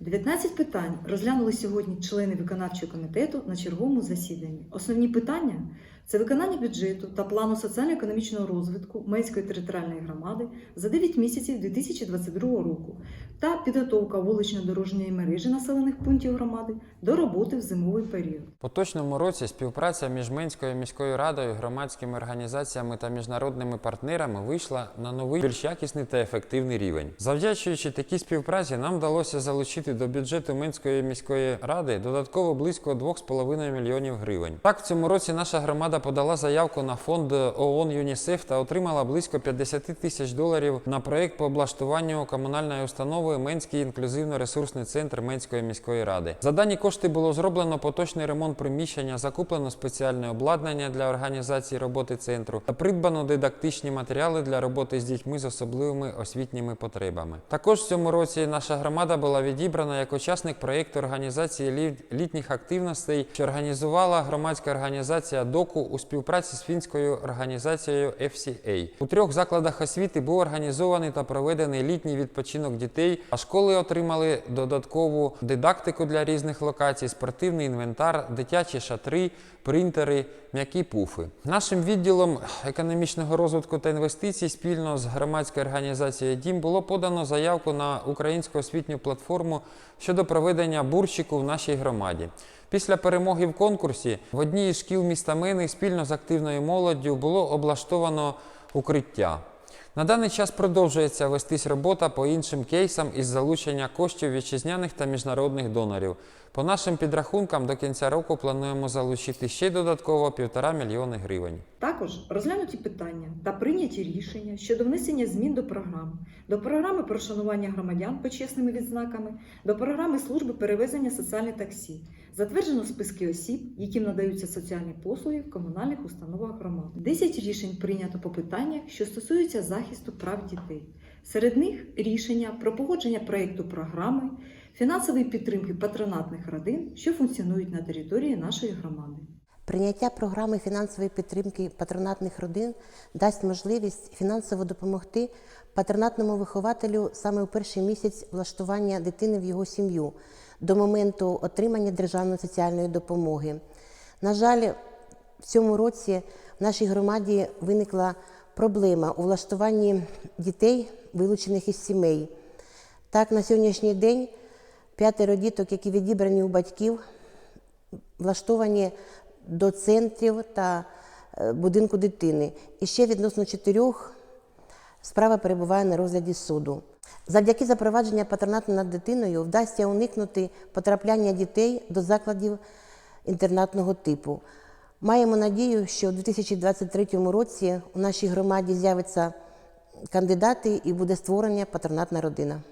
19 питань розглянули сьогодні члени виконавчого комітету на черговому засіданні. Основні питання це виконання бюджету та плану соціально-економічного розвитку Менської територіальної громади за 9 місяців 2022 року та підготовка вулично-дорожньої мережі населених пунктів громади до роботи в зимовий період. Поточному році співпраця між Менською міською радою, громадськими організаціями та міжнародними партнерами вийшла на новий більш якісний та ефективний рівень. Завдячуючи такій співпраці, нам вдалося залучити до бюджету Менської міської ради додатково близько 2,5 мільйонів гривень. Так, в цьому році наша громада подала заявку на фонд ООН ЮНІСЕФ та отримала близько 50 тисяч доларів на проєкт по облаштуванню комунальної установи Менський інклюзивно-ресурсний центр Менської міської ради. За дані кошти було зроблено поточний ремонт приміщення, закуплено спеціальне обладнання для організації роботи центру та придбано дидактичні матеріали для роботи з дітьми з особливими освітніми потребами. Також в цьому році наша громада була відібрана як учасник проєкту організації літніх активностей, що організувала громадська організація ДОКУ у співпраці з фінською організацією FCA. У трьох закладах освіти був організований та проведений літній відпочинок дітей, а школи отримали додаткову дидактику для різних локацій, спортивний інвентар, дитячі шатри, принтери, м'які пуфи. Нашим відділом економічного розвитку та інвестицій спільно з громадською організацією Дім було подано заявку на українську освітню платформу щодо проведення бурщику в нашій громаді. Після перемоги в конкурсі в одній із шкіл міста Мини спільно з активною молоддю було облаштовано укриття. На даний час продовжується вестись робота по іншим кейсам із залучення коштів вітчизняних та міжнародних донорів. По нашим підрахункам до кінця року плануємо залучити ще додатково півтора мільйони гривень. Також розглянуті питання та прийняті рішення щодо внесення змін до програм, до програми про шанування громадян почесними відзнаками, до програми служби перевезення соціальне таксі. Затверджено списки осіб, яким надаються соціальні послуги в комунальних установах громад. 10 рішень прийнято по питаннях, що стосуються захисту прав дітей. Серед них рішення про погодження проєкту програми, фінансової підтримки патронатних родин, що функціонують на території нашої громади. Прийняття програми фінансової підтримки патронатних родин дасть можливість фінансово допомогти патронатному вихователю саме у перший місяць влаштування дитини в його сім'ю до моменту отримання державної соціальної допомоги. На жаль, в цьому році в нашій громаді виникла проблема у влаштуванні дітей, вилучених із сімей. Так, на сьогоднішній день п'ятеро діток, які відібрані у батьків, влаштовані до центрів та е, будинку дитини. І ще відносно чотирьох справа перебуває на розгляді суду. Завдяки запровадженню патронату над дитиною вдасться уникнути потрапляння дітей до закладів інтернатного типу. Маємо надію, що у 2023 році у нашій громаді з'явиться кандидати і буде створення патронатна родина.